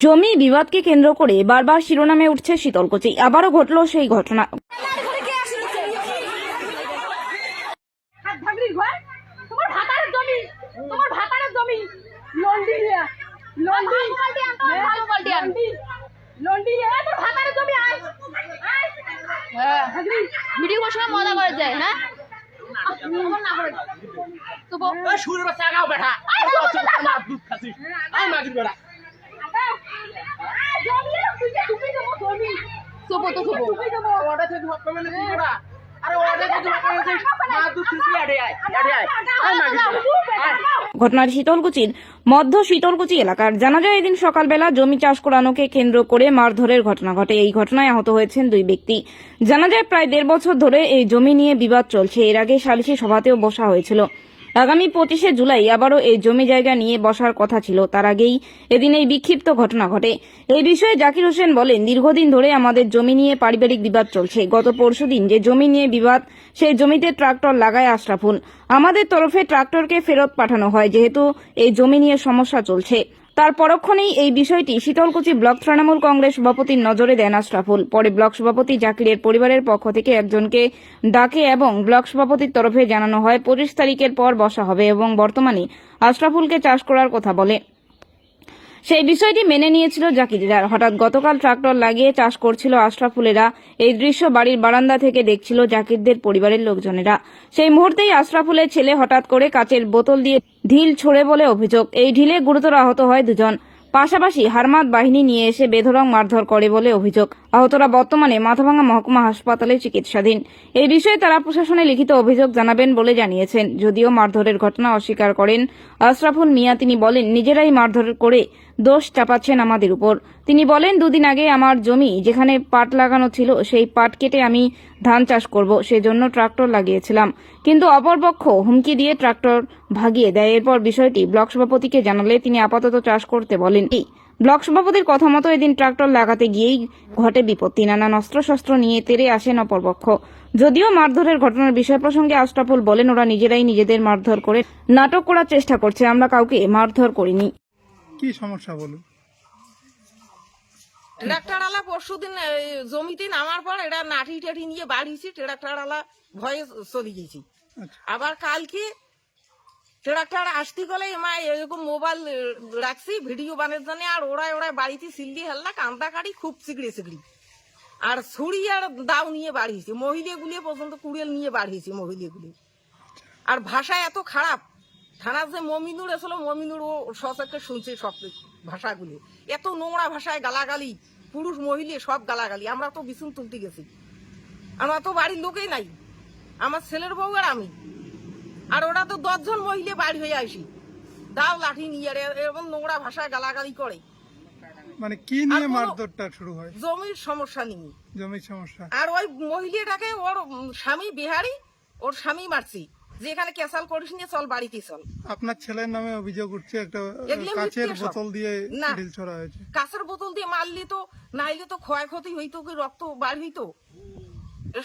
জমি বিবাদকে কেন্দ্র করে বারবার শিরোনামে উঠছে শীতলকুচি। আবারও ঘটল সেই ঘটনা। হ্যাঁ। ভাগরি ভিডিও করার সময় মজা করে যায় না? বেটা। দুধ খাচ্ছিস। মাগির বেটা, আয়। ঘটনার শীতলকুচির মধ্য শীতলকুচি এলাকার জানা যায় এদিন সকালবেলা জমি চাষ করানোকে কেন্দ্র করে মারধরের ঘটনা ঘটে। এই ঘটনায় আহত হয়েছেন দুই ব্যক্তি। জানা যায় প্রায় দেড় বছর ধরে এই জমি নিয়ে বিবাদ চলছে। এর আগে সালিশি সভাতেও বসা হয়েছিল। আগামী পঁচিশে জুলাই আবারও এই জমি জায়গা নিয়ে বসার কথা ছিল। তার আগেই এদিন এই বিক্ষিপ্ত ঘটনা ঘটে। এই বিষয়ে জাকির হোসেন বলেন, দীর্ঘদিন ধরে আমাদের জমি নিয়ে পারিবারিক বিবাদ চলছে। গত পরশুদিন যে জমি নিয়ে বিবাদ, সেই জমিতে ট্রাক্টর লাগায় আশরাফুল। আমাদের তরফে ট্রাক্টরকে ফেরত পাঠানো হয়, যেহেতু এই জমি নিয়ে সমস্যা চলছে। তার পরক্ষণেই এই বিষয়টি শীতলকুচি ব্লক তৃণমূল কংগ্রেস সভাপতির নজরে দেন আশরাফুল। পরে ব্লক সভাপতি জাকিরের পরিবারের পক্ষ থেকে একজনকে ডাকে এবং ব্লক সভাপতির তরফে জানানো হয়, পঁচিশ তারিখের পর বসা হবে এবং বর্তমানে আশরাফুলকে চাষ করার কথা বলে। সেই বিষয়টি মেনে নিয়েছিল জাকিরিরা হঠাৎ গতকাল ট্রাক্টর লাগিয়ে চাষ করছিল আশরাফুলেরা এই দৃশ্য বাড়ির বারান্দা থেকে দেখছিল জাকিরদের পরিবারের লোকজনেরা। সেই মুহূর্তেই আশরাফুলের ছেলে হঠাৎ করে কাচের বোতল দিয়ে ঢিল ছোড়ে বলে অভিযোগ। এই ঢিলে গুরুতর আহত হয় দুজন। পাশাপাশি হারমাত বাহিনী নিয়ে এসে বেধরং মারধর করে বলে অভিযোগ। আহতরা বর্তমানে মাথাভাঙ্গা মহকুমা হাসপাতালে চিকিৎসাধীন। এই বিষয়ে তারা প্রশাসনে লিখিত অভিযোগ জানাবেন বলে জানিয়েছেন। যদিও মারধরের ঘটনা অস্বীকার করেন আশরাফুল মিয়া, তিনি বলেন, নিজেরাই মারধর করে দোষ চাপাচ্ছেন আমাদের উপর। তিনি বলেন, দুদিন আগে আমার জমি যেখানে পাট লাগানো ছিল, সেই পাট কেটে আমি ধান চাষ করব, সেজন্য ট্রাক্টর লাগিয়েছিলাম। কিন্তু অপরপক্ষ হুমকি দিয়ে ট্রাক্টর ভাগিয়ে দেয়। এরপর বিষয়টি ব্লক সভাপতিকে জানালে তিনি আপাতত চাষ করতে বলেন ব্লক সভাপতির কথা মতো এদিন ট্রাক্টর লাগাতে গিয়েই ঘটে বিপত্তি। নানান অস্ত্রশস্ত্র নিয়ে তেরে আসেন অপরপক্ষ যদিও মারধরের ঘটনার বিষয় প্রসঙ্গে আশরাফুল বলেন ওরা নিজেরাই নিজেদের মারধর করে নাটক করার চেষ্টা করছে। আমরা কাউকে মারধর করিনি। কি সমস্যা বলুন? ট্রাক্টরওয়ালা পরশু দিন জমিতে নামার পর এটা নাঠি টাঠি নিয়ে বাড়িয়েছি ট্রাক্টরওয়ালা ভয়ে চলে গেছি। আচ্ছা। আবার কালকে ট্রাক্টর আসতে গেলে মা, এরকম মোবাইল রাখছি ভিডিও বানের জন্য, আর ওড়ায় ওড়ায় বাড়িতে সিল্লি হেললা, কান্দা কাটি খুব চিকড়ে চিকড়ি আর ছুরি আর দাও নিয়ে বাড়িয়েছি মহিলাগুলি পর্যন্ত কুড়েল নিয়ে বাড়িয়েছি মহিলাগুলি আর ভাষা এত খারাপ, থানার যে মমিনুর এসলো মমিনুর ও সচেতন শুনছে সব ভাষাগুলি। এত নোংরা ভাষায় গালাগালি, পুরুষ মহিলা সব গালাগালি, আমরা তো বিছুন তুলতে গেছি। আমরা তো বাড়ির লোকেই নাই, আমার ছেলের বউ আর আমি। আর ওরা তো দশজন মহিলা বাড়ি হয়ে আসি। দাও লাঠি নিয়ে এরকম নোংরা ভাষায় গালাগালি করে। মানে কি নিয়ে মারধরটা শুরু হয়? জমির সমস্যা নিয়ে জমির সমস্যা। আর ওই মহিলাটাকে ওর স্বামী বিহারি ওর স্বামী মারছি। যে এখানে ক্যাসাল করিস নিয়ে চল বাড়িতে চল। আপনার ছেলের নামে অভিযোগ উঠছে একটা কাচের বোতল দিয়ে। ঢিল ছড়া হয়েছে। কাঁচের বোতল দিয়ে মারলি তো নাইলে তো ক্ষয়ক্ষতি হইতো কি রক্ত বার হইতো?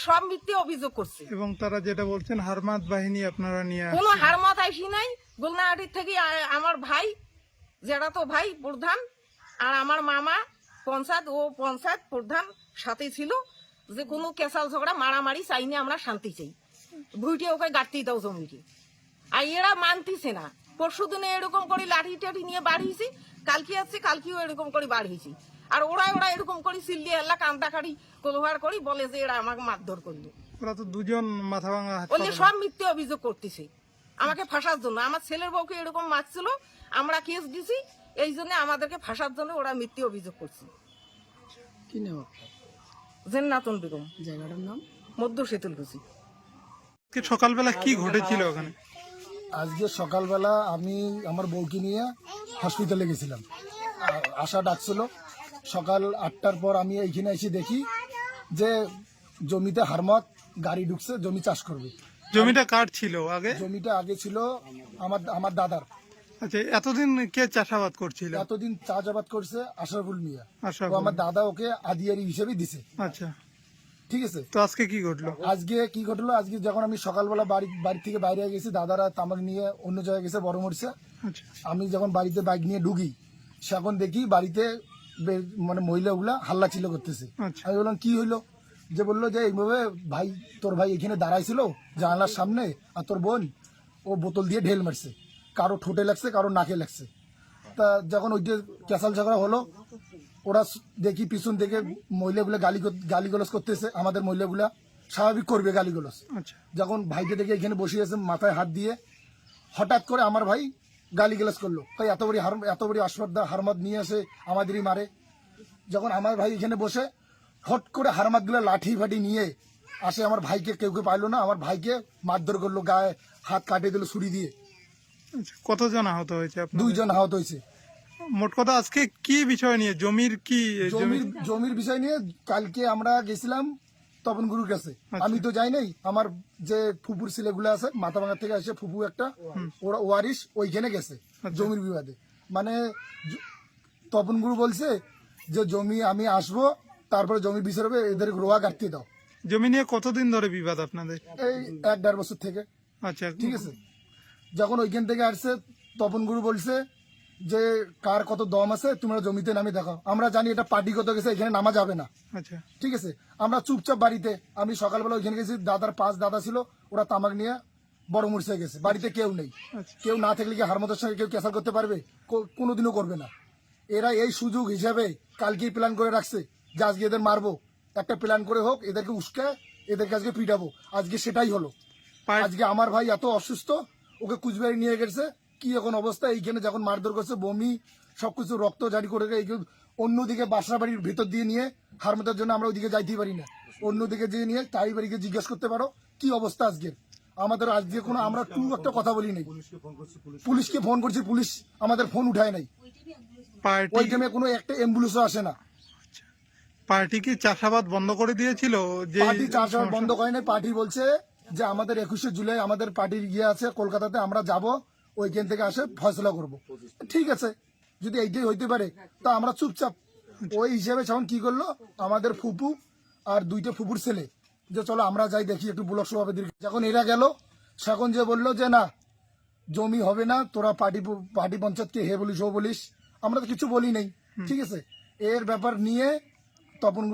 সব মিথ্যে অভিযোগ করছে। এবং তারা যেটা বলছেন হারমাত বাহিনী আপনারা নিয়ে কোনো হারমাত আইসি নাই। গোলনাহাটির থেকে আমার ভাই যেটা তো ভাই প্রধান আর আমার মামা পঞ্চায়েত ও পঞ্চায়েত প্রধান সাথে ছিল যে কোনো কেসাল ঝগড়া মারামারি চাই না আমরা শান্তি চাই। ভুইটে ওকে গাড়তেই দাও জমিটি আর এরা মানতিছে না। পরশু দিনে এরকম করে লাঠি টাঠি নিয়ে বাড়িয়েছি কালকে আসছে কালকেও এরকম করে বাড়িয়েছি আর ওরা ওরা এরকম করে সিল্লি আল্লাহ কান্দা কাড়ি কলোহার করি বলে যে এরা আমাকে মারধর করল। ওরা তো দুজন মাথা ভাঙা হাসপাতালে সব মিথ্যে অভিযোগ করতেছে। আমাকে ফাঁসার জন্য। আমার ছেলের বউকে এরকম মারছিল আমরা কেস দিছি এই জন্য আমাদেরকে ফাঁসার জন্য ওরা মিথ্যে অভিযোগ করছে। কি নাম জেন্নাতন বেগম। জায়গাটার নাম? মধ্য শীতলকুচি আজকে সকালবেলা কি ঘটেছিল ওখানে? আজকে সকালবেলা আমি আমার বউকে নিয়ে হসপিটালে গেছিলাম। আশা ডাকছিল সকাল আটটার পর আমি এইখানে এসে দেখি যে জমিতে হারমত গাড়ি ঢুকছে জমি চাষ করবে। জমিটা কার ছিল আগে? জমিটা আগে ছিল আমার আমার দাদার। আচ্ছা এতদিন কে চাষাবাদ করছিল? এতদিন চাষাবাদ করছে আশরাফুল মিয়া। আশরাফুল। আমার দাদা ওকে আদিয়ারি হিসেবে দিছে। আচ্ছা। ঠিক আছে? তো আজকে কি ঘটলো? আজকে কি ঘটলো? আজকে যখন আমি সকালবেলা বাড়ি বাড়ি থেকে বাইরে গেছি দাদারা তামাক নিয়ে অন্য জায়গায় গেছে বড় মরিচা। আচ্ছা। আমি যখন বাড়িতে বাইক নিয়ে ঢুকি তখন দেখি বাড়িতে মানে মহিলাগুলা হাল্লা চিল্লা করতেছে। আচ্ছা। আমি বললাম কি হইল? যে বলল যে এইভাবে ভাই তোর ভাই এখানে দাঁড়াইছিল জানালার সামনে আর তোর বোন ও বোতল দিয়ে ঢেল মারছে। কারও ঠোঁটে লাগছে কারও নাকে লাগছে। তা যখন ওই যে ক্যাসাল ঝগড়া হলো ওরা দেখি পিছন থেকে মহিলাগুলা গালি গালিগলজ করতেছে আমাদের মহিলাগুলা স্বাভাবিক করবে গালিগলজ। আচ্ছা। যখন ভাইকে দেখে এখানে বসিয়েছে মাথায় হাত দিয়ে হঠাৎ করে আমার ভাই গালি গ্লাস করল। তাই এত বড়ি হার এত বড়ি আসফাদ্দা হারমাদ নিয়ে আসে আমাদেরই মারে। যখন আমার ভাই এখানে বসে হট করে হারমাদগুলো লাঠি ফাটি নিয়ে আসে আমার ভাইকে কেউ কেউ পাইলো না আমার ভাইকে মারধর করল গায়ে হাত কাটিয়ে দিল ছুরি দিয়ে। কতজন আহত হয়েছে দুইজন আহত হয়েছে। মোট কথা আজকে কি বিষয় নিয়ে? জমির কি জমির জমির বিষয় নিয়ে কালকে আমরা গেছিলাম তপন গুরুর কাছে। আমি তো যাই নাই আমার যে ফুপুর ছেলেগুলো আছে মাথা ভাঙা থেকে আসে ফুপু একটা ওরা ওয়ারিস ওইখানে গেছে জমির বিবাদে। মানে তপন গুরু বলছে যে জমি আমি আসব তারপরে জমি বিচার হবে এদের রোয়া কাটতে দাও। জমি নিয়ে কতদিন ধরে বিবাদ আপনাদের? এই এক দেড় বছর থেকে। আচ্ছা। ঠিক আছে? যখন ওইখান থেকে আসছে তপন গুরু বলছে যে কার কত দম আছে তোমরা জমিতে নামে দেখো। আমরা জানি এটা পার্টিগত গেছে এখানে নামা যাবে না। আচ্ছা। ঠিক আছে? আমরা চুপচাপ বাড়িতে আমি সকালবেলা ওইখানে গেছি দাদার পাঁচ দাদা ছিল ওরা তামাক নিয়ে বড় মুরসে গেছে। বাড়িতে কেউ নেই। আচ্ছা। কেউ না থাকলে কি হারমতের সঙ্গে কেউ ক্যাসাল করতে পারবে? কোনোদিনও করবে না। এরা এই সুযোগ হিসাবে কালকেই প্ল্যান করে রাখছে যে আজকে এদের মারবো। একটা প্ল্যান করে হোক এদেরকে উস্কে এদেরকে আজকে পিটাবো। আজকে সেটাই হলো। আজকে আমার ভাই এত অসুস্থ ওকে কুচবিহারি নিয়ে গেছে কি এখন অবস্থা? এইখানে যখন মারধর করছে বমি সবকিছু রক্ত জারি করে অন্যদিকে বাসা বাড়ির ভেতর দিয়ে নিয়ে হারমতের জন্য আমরা ওইদিকে যাইতেই পারি না। অন্যদিকে যেয়ে নিয়ে তাই বাড়িকে জিজ্ঞেস করতে পারো কি অবস্থা আজকে আমাদের আজকে কোনো আমরা টু একটা কথা বলি নাই। পুলিশকে ফোন করছি পুলিশ আমাদের ফোন উঠায় নাই। ওই টাইমে কোনো একটা অ্যাম্বুলেন্সও আসে না। পার্টি কি চাষাবাদ বন্ধ করে দিয়েছিল? যে পার্টি চাষাবাদ বন্ধ করে নাই। পার্টি বলছে যে আমাদের একুশে জুলাই আমাদের পার্টির গিয়ে আছে কলকাতাতে আমরা যাব। ওইখান থেকে আসে ফয়সলা করব। ঠিক আছে, যদি এইটাই হইতে পারে, তা আমরা চুপচাপ। ওই হিসেবে যখন কি করল, আমাদের ফুপু আর দুইটা ফুপুর ছেলে, যে চলো আমরা যাই দেখি একটু ব্লক সভাপতির। যখন এরা গেল তখন যে বলল যে, না, জমি হবে না, তোরা পার্টি পার্টি পঞ্চায়েতকে হে বলিস, ও বলিস। আমরা তো কিছু বলি নাই। ঠিক আছে, এর ব্যাপার নিয়ে তপন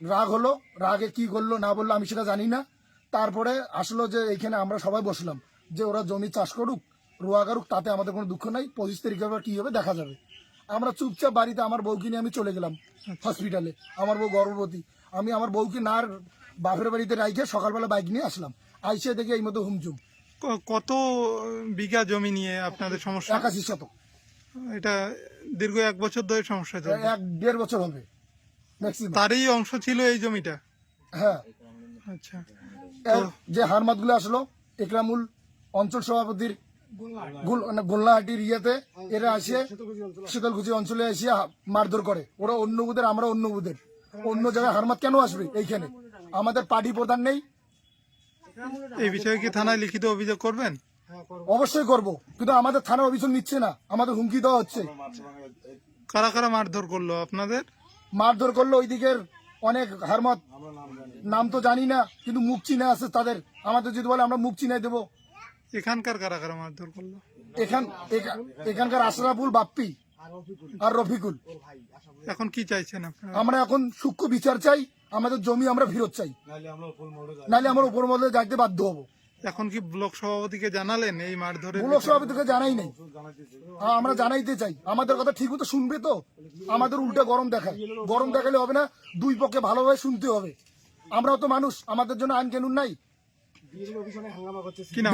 রাগ হলো। রাগে কি করল, না বলল, আমি সেটা জানি না। তারপরে আসলো যে, এইখানে আমরা সবাই বসলাম, যে ওরা জমি চাষ করুক রোয়া করুক তাতে আমাদের কোনো দুঃখ নাই। পঁচিশ তারিখে আবার কি হবে দেখা যাবে। আমরা চুপচাপ বাড়িতে আমার বউকে নিয়ে আমি চলে গেলাম হসপিটালে আমার বউ গর্ভবতী। আমি আমার বউকে না বাপের বাড়িতে রাইখে সকালবেলা বাইক নিয়ে আসলাম। আইসে দেখে এই মতো হুমচুম ক- কত বিঘা জমি নিয়ে আপনাদের সমস্যা? একাশি শতক। এটা দীর্ঘ এক বছর ধরে সমস্যা চলছে। এক দেড় বছর হবে তারই অংশ ছিল এই জমিটা? হ্যাঁ। আচ্ছা। যে হারমাতগুলো আসলো একরামুল অঞ্চল সভাপতির গোল্লাহাটির ইয়েতে এরা আসে শীতলকুচি অঞ্চলে এসে মারধর করে। ওরা অন্য বুধের আমরা অন্য বুধের অন্য জায়গায় হারমাত কেন আসবে এইখানে? আমাদের পার্টি প্রধান নেই। এই বিষয়ে কি থানায় লিখিত অভিযোগ করবেন? অবশ্যই করব কিন্তু আমাদের থানার অভিযোগ নিচ্ছে না। আমাদের হুমকি দেওয়া হচ্ছে। কারা কারা মারধর করল আপনাদের? মারধর করল ওই দিকের অনেক হারমত। নাম তো জানি না কিন্তু মুখ চিনে আছে তাদের। আমাদের যদি বলে আমরা মুখ চিনে দেবো এখানকার কারা কারা মারধর করল এখান এখানকার আশরাফুল বাপ্পি আর রফিকুল। এখন কি চাইছেন আপনারা? আমরা এখন সূক্ষ্ম বিচার চাই আমাদের জমি আমরা ফেরত চাই। নাহলে আমরা উপর মহলে যাইতে বাধ্য হব। এখন কি ব্লক সভাপতিকে জানালেন এই মারধরের ব্লক সভাপতিকে জানাই নাই। হ্যাঁ, আমরা জানাইতে চাই। আমাদের কথা ঠিক মতো শুনবে তো? আমাদের উল্টে গরম দেখায়। গরম দেখালে হবে না দুই পক্ষে ভালোভাবে শুনতে হবে। আমরাও তো মানুষ আমাদের জন্য আইন কানুন নাই।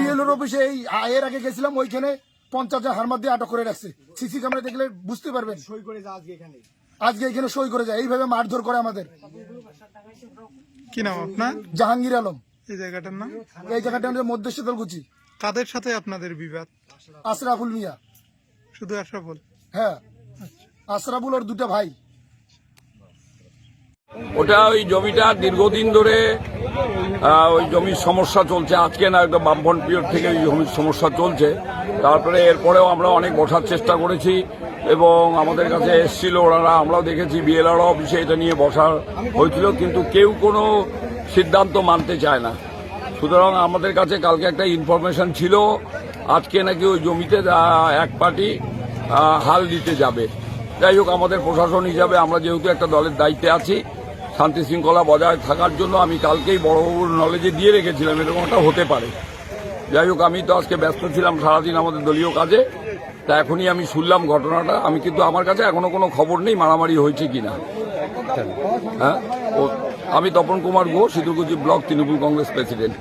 বিএলওর অফিসে এই এর আগে গেছিলাম ওইখানে পঞ্চাশ জন হারমাত দিয়ে আটক করে রাখছে। সিসি ক্যামেরা দেখলে বুঝতে পারবেন। আজকে এখানে। সই করে যায় এইভাবে মারধর করে আমাদের। কি নাম আপনার? জাহাঙ্গীর আলম। এই জায়গাটার নাম? এই জায়গাটা আমাদের মধ্য শীতলকুচি। কাদের সাথে আপনাদের বিবাদ? আশরাফুল মিয়া। শুধু আশরাফুল? হ্যাঁ। আশরাফুল ওর দুটা ভাই। ওটা ওই জমিটা দীর্ঘদিন ধরে ওই জমির সমস্যা চলছে। আজকে না একটা বামফ্রন্ট পিরিয়ড থেকে ওই জমির সমস্যা চলছে। তারপরে এরপরেও আমরা অনেক বসার চেষ্টা করেছি এবং আমাদের কাছে এসছিল, ওনারা আমরাও দেখেছি বিএলআর অফিসে এটা নিয়ে বসার হয়েছিল, কিন্তু কেউ কোনো সিদ্ধান্ত মানতে চায় না। সুতরাং আমাদের কাছে কালকে একটা ইনফরমেশন ছিল, আজকে নাকি ওই জমিতে এক পার্টি হাল দিতে যাবে। যাই হোক, আমাদের প্রশাসন হিসাবে আমরা যেহেতু একটা দলের দায়িত্বে আছি শান্তি শৃঙ্খলা বজায় থাকার জন্য আমি কালকেই বড়বাবুর নলেজে দিয়ে রেখেছিলাম, এরকম একটা হতে পারে। যাই হোক, আমি তো আজকে ব্যস্ত ছিলাম সারাদিন আমাদের দলীয় কাজে, তা এখনই আমি শুনলাম ঘটনাটা। আমি কিন্তু আমার কাছে এখনও কোনো খবর নেই মারামারি হয়েছে কি না হ্যাঁ আমি তপন কুমার গো সিদ্ধুকুচি ব্লক তৃণমূল কংগ্রেস প্রেসিডেন্ট।